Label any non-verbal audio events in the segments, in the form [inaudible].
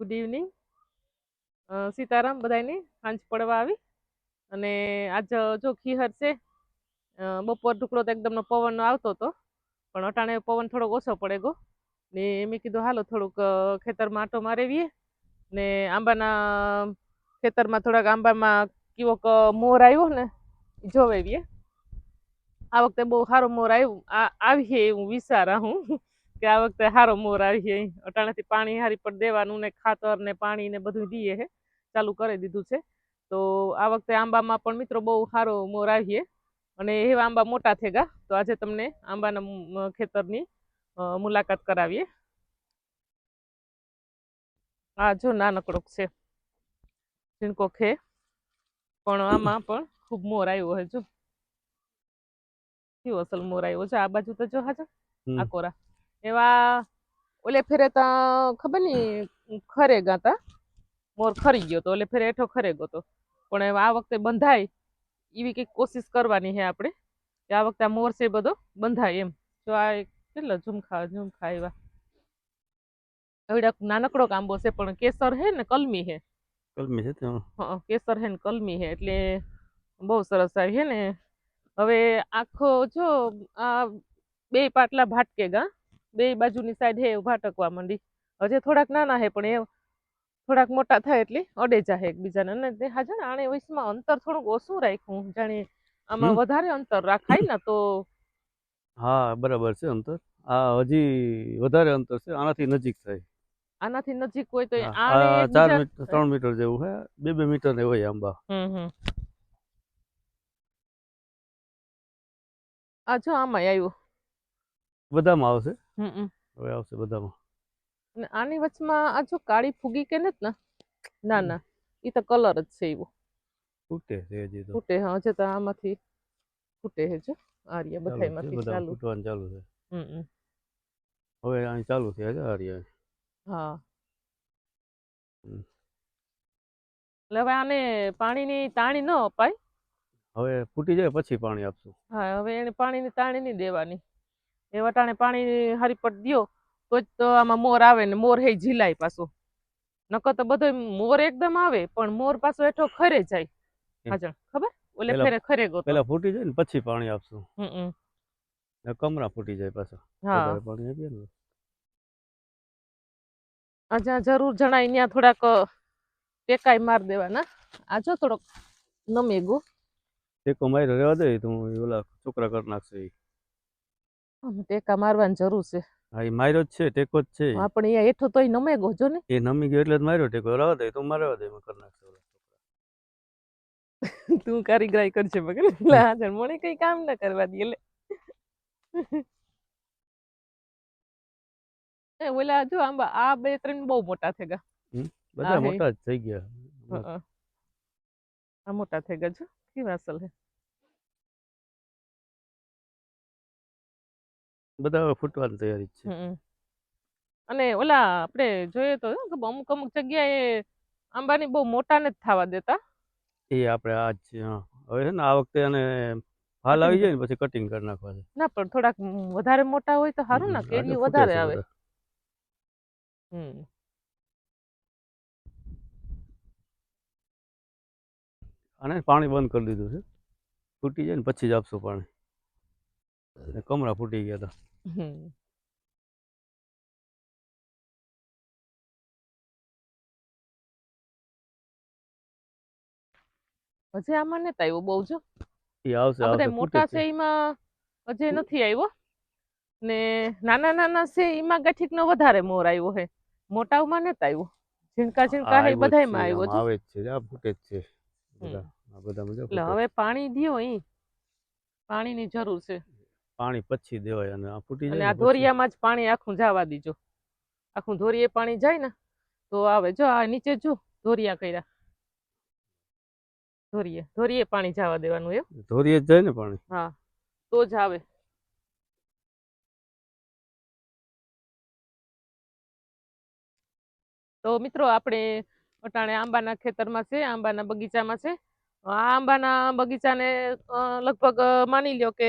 Good evening Sitaram બધાને સાંજ પડવા આવી. અને આજ જો ખીહર છે બપોર ઢુકડો તો એકદમનો પવનનો આવતો હતો. પણ અટાણે પવન થોડોક ઓછો પડે ગયો ને મેં કીધું, હાલો, થોડુંક ખેતરમાં આંટો મારેવીએ. ને આંબાના, ખેતરમાં થોડાક આંબામાં કેવોક મોર આવ્યો ને જોવેવીએ આ વખતે બહુ સારો મોર આવ્યો. આવીએ એવું વિચારા હું કે આ વખતે સારો મોર આવીએ અટાણાથી પાણી હારી પર દેવાનું ને ખાતર ને પાણી ને બધું દઈએ હે. ચાલુ કરી દીધું છે. તો આ વખતે આંબામાં પણ મિત્રો બહુ સારો મોર આવીએ અને એવા આંબા મોટા થેગા તો આજે તમને આંબાના ખેતરની મુલાકાત કરાવીએ. આ જો નાનકડો છે. ઝીણકો ખે પણ આમાં પણ ખૂબ મોર આવ્યો હે જો. કેવો અસલ મોર આવ્યો છે. આ બાજુ તો જો હાજર. આ કોરા. એવા ઓલે ફેરે તો ખબર નહીં ખરે ગાતા. મોર ખરી ગયો તો ઓલે ફેરે એઠો ખરે ગયો તો. પણ આ વખતે બંધાય એવી કંઈક કોશિશ કરવાની છે આપણે. કે આ વખતે આ મોર છે બધો બંધાય એમ. જો આ કેટલા ઝુમખા ઝુમખા એવા. એવડા નાનકડો આંબો છે પણ કેસર હે ને કલમી હે. કલમી છે હં, કેસર હે ને કલમી હે એટલે બહુ સરસ આવી હે ને. હવે આખો જો આ બે પાટલા ભાટકે ગા. બે બાજુની સાઈડ હે ભાટકવા માંડી. હજે થોડાક નાના હે પણ એ થોડાક મોટા થાય એટલે અડે જાહે એકબીજાને. અને તે હાજર ને આણે વયસમાં અંતર થોડુંક ઓછું રાખ્યું. જાણે આમાં વધારે અંતર રાખાય ને તો હા બરાબર છે અંતર. આ હજી વધારે અંતર છે આનાથી નજીક થાય. આનાથી નજીક હોય તો હા, આ ચાર મીટર ત્રણ મીટર જેવું છે બે બે મીટર ને હોય આંબા. આ જો આમાં આવ્યું. બધામાં આવશે? હવે આવશે બધામાં. અને આની વચમાં આ જો કાળી ફૂગી કે ને? ના ના. એ તો કલર જ છે એવો. ફૂટે છે હજી તો. ફૂટે હા હજે તો આમાંથી ફૂટે છે જો. આર્ય ચાલુ છે, બધાયમાંથી બધા ચાલુ. ફૂટવાનું ચાલુ છે. હમ. હવે અહીં ચાલુ છે હજી હા. એટલે હવે આને પાણીની તાણી ન અપાય? હવે ફૂટી જાય પછી પાણી આપશું. હા હવે એને પાણીની તાણી નહીં દેવાની. એ વટાણે પાણી હારી પટ દ્યો તો જ તો આમાં મોર આવે ને મોર હે ઝીલાય પાછો. નકર તો બધો મોર એકદમ આવે પણ મોર પાછો હેઠો ખરે જાય. હાજર ખબર? ઓલે ફેરે ખરે ગો પેલા ફૂટી જાય ને પછી પાણી આપશું. હમ કમરા ફૂટી જાય પાછો. હા. પાણી આપીએ ને. જ્યાં જરૂર જણાય ત્યાં થોડાક ટેકાઈ માર દેવાના. આ જો થોડોક નમેગો. ટેકો માર્યો રહેવા દે તો ઓલા છોકરા કરી નાખશે. ટેકા મારવાની જરૂર છે. હા એ માર્યો જ છે ટેકો જ છે. હા પણ અહીંયા હેઠો તોય નમેગો જો ને. એ નમી ગયો એટલે જ માર્યો ટેકો રહેવા દે તું મારવા દે એમાં કરી છોકરા. તું કારીગરાઈ કરશે મગર એટલે હાજર મને કઈ કામ ના કરવા દે એટલે એ ઓલા જો આંબા આ બે ત્રણ બહુ મોટા થઈ ગયા બધા મોટા થઈ ગયા. હં. આ મોટા થઈ ગયા છો કેવા અસલ હે. બધા ફૂટવાની તૈયારી છે. અને ઓલા આપણે જોઈએ તો કે અમુક અમુક જગ્યાએ આંબાની બહુ મોટા નથી થવા દેતા? એ આપણે આજ હવે છે ને આ વખતે અને હાલ આવી જાય ને પછી કટિંગ કરી નાખવા છે. ના પણ થોડાક વધારે મોટા હોય તો સારું ને ફૂટે વધારે આવે. અને હમ. પાણી બંધ કરી દીધું છે. ફૂટી જાય ને પછી જ આપશું પાણી. કમરા ફૂટી ગયા હતા. હજી આમાં નથી આવ્યો બહુ જો. એ આવશે આવશે મોટા છે. એમાં હજી નથી આવ્યો. ને નાના નાના છે એમાં ગઠીકનો વધારે મોર આવ્યો છે મોટામાં નથી આવ્યો. ઝીણકા ઝીણકા હે બધાયમાં આવ્યો છે આવે જ છે આ ફૂટે છે. બધા આ બધા એટલે હવે. પાણી દ્યો અહીં. પાણીની જરૂર છે. પાણી પછી દેવાય અને આ ફૂટી જાય આ ધોરિયામાં જ પાણી આખું જવા દીજો. આખું ધોરિયે પાણી જાય ને તો આવે. જો આ નીચે જો ધોરિયા કર્યા. ધોરિયે ધોરિયે પાણી જવા દેવાનું એમ. ધોરિયે જાય ને પાણી? હા તો જ આવે. તો મિત્રો આપણે અટાણે આંબાના ખેતરમાં છે આંબાના બગીચામાં છે. આ આંબાના બગીચાને લગભગ માની લ્યો કે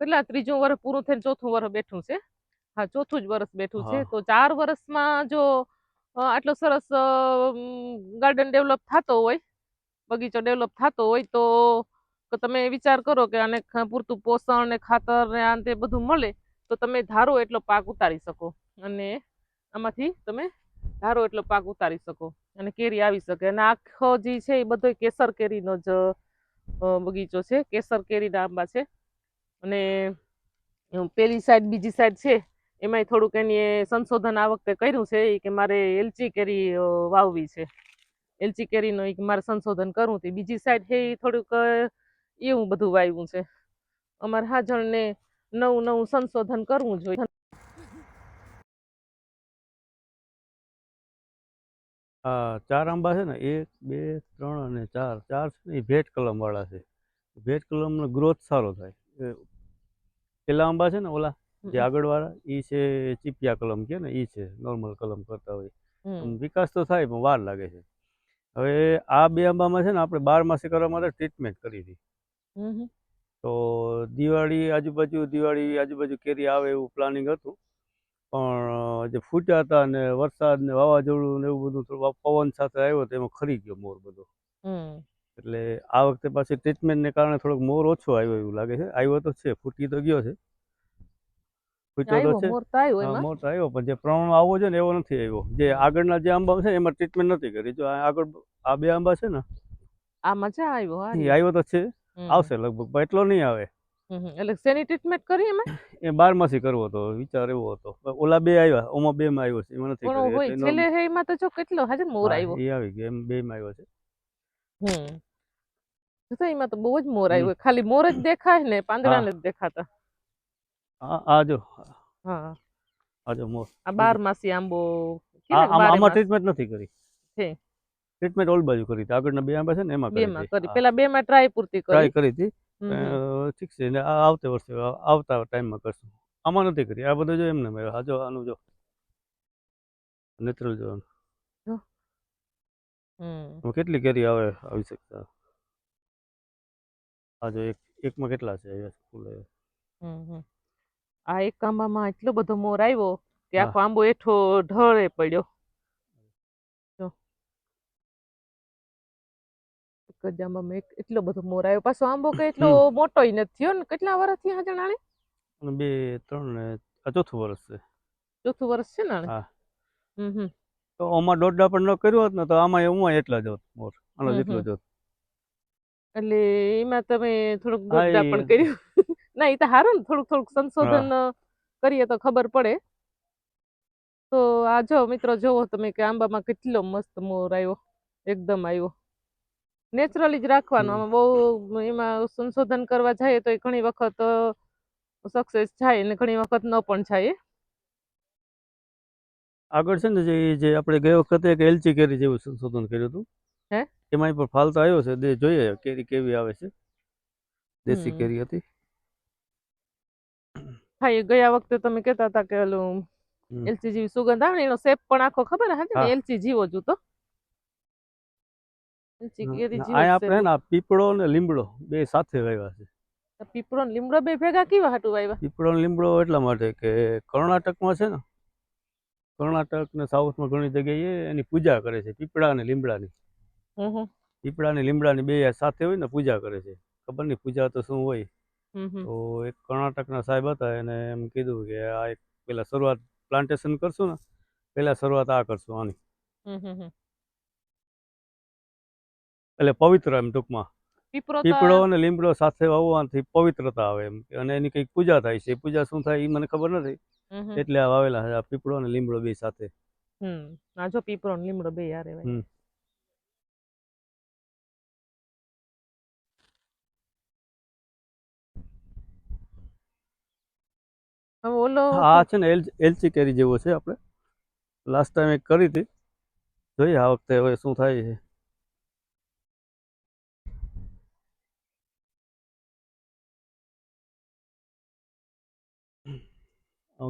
કેટલા? ત્રીજું વર્ષ પૂરું થઈને ચોથું વર્ષ બેઠું છે. હા ચોથું જ વર્ષ બેઠું છે. તો ચાર વર્ષમાં જો આટલો સરસ ગાર્ડન ડેવલપ થતો હોય બગીચો ડેવલપ થતો હોય તો તમે વિચાર કરો કે આને પૂરતું પોષણ ને ખાતર ને આ તે બધું મળે તો તમે ધારો એટલો પાક ઉતારી શકો. અને આમાંથી તમે ધારો એટલો પાક ઉતારી શકો. અને કેરી આવી શકે. અને આખો જે છે એ બધો કેસર કેરીનો જ બગીચો છે. કેસર કેરીના આંબા છે. અને પેલી સાઈડ બીજી સાઈડ છે, એમાંય થોડુંક એની સંશોધન આ વખતે કર્યું છે કે મારે એલચી કેરી વાવવી છે. એલચી કેરીનો એક મારે સંશોધન કરવું તે બીજી સાઈડ છે એ થોડુંક એવું બધું વાવ્યું છે. અમારે હાજણને નવું નવું સંશોધન કરવું જોઈએ. આ ચાર આંબા છે ને, એક, બે, ત્રણ અને ચાર. ચાર છે ને એ ભેટ કલમવાળા છે. ભેટ કલમનો ગ્રોથ સારો થાય. પેલા આંબા છે ને ઓલા જે આગળ વાળા એ છે ચીપિયા કલમ કે ને એ છે નોર્મલ કલમ કરતા હોય. વિકાસ તો થાય પણ વાર લાગે છે. હવે આ બે આંબામાં છે ને આપણે બાર માસે કરવા માટે ટ્રીટમેન્ટ કરી હતી. તો દિવાળી આજુબાજુ દિવાળી આજુબાજુ કેરી આવે એવું પ્લાનિંગ હતું. પણ જે ફૂટ્યા હતા ને વરસાદ ને વાવાઝોડું ને એવું બધું થોડું પવન સાથે આવ્યો તો એમાં ખરી ગયો મોર બધો. હમ. એટલે આ વખતે પાછી ટ્રીટમેન્ટને કારણે થોડોક મોર ઓછો આવ્યો એવું લાગે છે. આવ્યો તો છે ફૂટી તો ગયો છે. ફૂટ્યો તો છે. મોર તો આવ્યો પણ જે પ્રમાણમાં આવવો છે ને એવો નથી આવ્યો. જે આગળના જે આંબા છે એમાં ટ્રીટમેન્ટ નથી કરી. જો આગળ આ બે આંબા છે ને આમાં છે આવ્યો આવ્યો. તો છે. આવશે લગભગ પણ એટલો નહીં આવે. એટલે શેની ટ્રીટમેન્ટ કરી એમાં? એ બારમાસી કરવો હતો વિચાર એવો હતો. ઓલા બે આવ્યા ઓમાં બે માં આવ્યો છે એમાં નથી છેલ્લે એમાં તો જો કેટલો હાજર મોર આવ્યો. એ આવી ગયો એમ બે માં આવ્યો છે. હમ. જો તો એમાં તો બહુ જ મોર. આવ્યો ખાલી મોર જ દેખાય ને પાંદડા ને જ દેખાતા. આ જો. હા. આ જો મોર. આ બાર માસી આંબો. આમાં. ટ્રીટમેન્ટ નથી કરી. છે. ટ્રીટમેન્ટ ઓલ બાજુ કરી હતી. આગળના બે આંબા છે ને એમાં બે કરી માં કરી. હા. પેલા બે માં ટ્રાય પૂરતી ટ્રાય કરી કરી હતી. ઠીક છે. ને આવતે વર્ષે આવતા ટાઈમમાં કરશું. આમાં નથી કરી. આ બધું જો એમને મેં આ જો આનું જો. નેત્રલ જોવાનું. કેટલી કેરી આવે? આવી શકતા. આ જો એક એકમાં કેટલા છે ફૂલ. આ એક આંબામાં એટલો બધો મોર આવ્યો કે આખો આંબો એઠો ઢળે પડ્યો. એક જ આંબામાં એક એટલો બધો મોર આવ્યો. પાછો આંબો કે એટલો મોટોય નથી થયો ને. કેટલા વર્ષ થયા જણાને અને બે ત્રણ ને આ ચોથું વર્ષ છે. ચોથું વર્ષ છે ને? હમ હમ. તો આમાં દોઢ પણ ન કર્યું હોત ને તો આમાં એમાં એટલા જ હોત મોર. આનો જેટલો જોત જ હોત. એટલે એમાં તમે થોડુંક હા, પણ કર્યું. [laughs] ના એ તો સારું ને થોડુંક થોડુંક સંશોધન કરીએ તો ખબર પડે. તો આ જો મિત્રો જોવો તમે કે આંબામાં કેટલો મસ્ત મોર આવ્યો. એકદમ આવ્યો. નેચરલી જ રાખવાનો. આમાં બહુ એમાં સંશોધન કરવા જાય તો એ ઘણી વખત સક્સેસ થાય ને ઘણી વખત ન પણ થાય આગળ છે ને જે જે આપણે ગયા વખતે એક એલચી કેરી જેવું સંશોધન કર્યું હતું. હે? એમાં પણ ફાલ તો આવ્યો છે. દે જોઈએ કેરી કેવી આવે છે. દેશી કેરી હતી. હા એ ગયા વખતે તમે કહેતા હતા કે ઓલું. એલચી જેવી સુગંધ આવે ને એનો શેપ પણ આખો ખબર હે ને. એલચી જેવો જ જ આપણે ના પીપળો ને લીમડો બે સાથે વાવ્યા છે. પીપળો ને લીમડો બે ભેગા કેવા હાટુ વાવ્યા પીપળો ને લીમડો એટલા માટે કે કર્ણાટકમાં છે ને કર્ણાટક ને સાઉથમાં ઘણી જગ્યાએ એની પૂજા કરે છે પીપળા અને લીમડાની. હમ ને લીમડા ની બે સાથે હોય ને પૂજા કરે છે. ખબર નહીં પૂજા તો શું હોય. તો એક કર્ણાટકના સાહેબ હતા એને એમ કીધું કે આ એક પેલા શરૂઆત પ્લાન્ટેશન કરશું ને પેલા શરૂઆત આ કરશું આની. એટલે પવિત્ર એમ ટૂંકમાં. પીપળો અને લીમડો સાથે વાવવાથી પવિત્રતા આવે એમ. અને એની કંઈક પૂજા થાય છે. પૂજા શું થાય એ મને ખબર નથી. એટલે આ વાવેલા પીપળો અને લીમડો બે સાથે. હમ. આ જો પીપળો ને લીમડો બે યારે વાય હમ. હવે ઓલો આ છે ને એલચી કેરી જેવો છે આપણે. લાસ્ટ ટાઈમ એક કરી હતી. જોઈએ આ વખતે હવે શું થાય છે.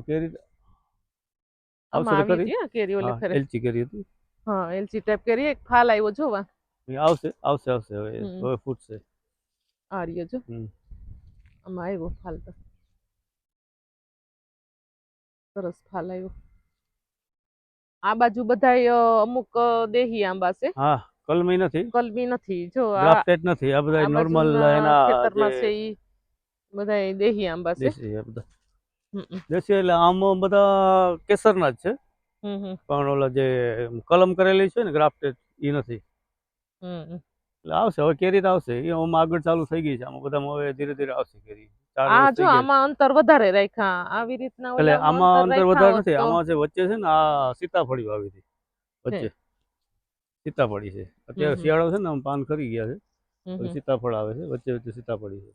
કેરી આવશે કેરી ઓલી ખરે? એલચી કેરી હતી. હા એલચી ટાઈપ કેરી એક ફાલ આવ્યો જોવા આવશે આવશે આવશે હવે. હવે ફૂટશે. આ રહ્યો જો. આમાં આવ્યો ફાલ તો. સરસ ફાલ આવ્યો આ બાજુ બધા અમુક દેહી આંબા છે. હા કલમી નથી. કલમી નથી. જો આ નથી. આ બધા નોર્મલ એના ખેતરમાં છે ઈ બધા દેહી આંબા છે. દેશી એટલે આમ બધા કેસરના જ છે. પણ ઓલા જે કલમ કરેલી છે ને ગ્રાફ્ટેડ એ નથી. એટલે આવશે. હવે કેરી આવશે. એ આમ આગળ ચાલુ થઈ ગઈ છે. આમાં બધામાં હવે ધીરે ધીરે આવશે કેરી. આ જો આમાં અંતર વધારે રાખ્યા. આવી રીતના એટલે આમાં અંતર વધારે નથી. આમાં જે વચ્ચે છે ને આ સીતાફળી વાવી હતી. વચ્ચે. સીતાફળી છે. અત્યારે શિયાળો છે ને આમ પાન ખરી ગયા છે. સીતાફળ આવે છે. વચ્ચે વચ્ચે સીતાફળી છે.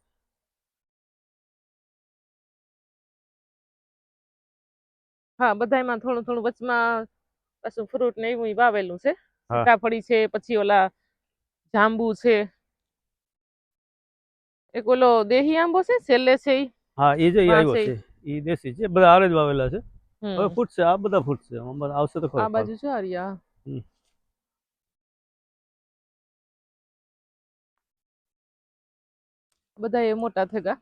હા બધામાં થોડું થોડું વચમાં પાછું ફ્રૂટ ને એવું વાવેલું છે. સીતાફળી છે પછી ઓલા જાંબુ છે. એક ઓલો દેહી આંબો છે છેલ્લે છે ઈ. હા એ જે આવ્યો છે એ દેશી છે બધા આરે જ વાવેલા છે. હવે ફૂટશે આ બધા ફૂટશે અમાર આવશે તો ખરો આ બાજુ છે હરિયા. બધા એ મોટા થયા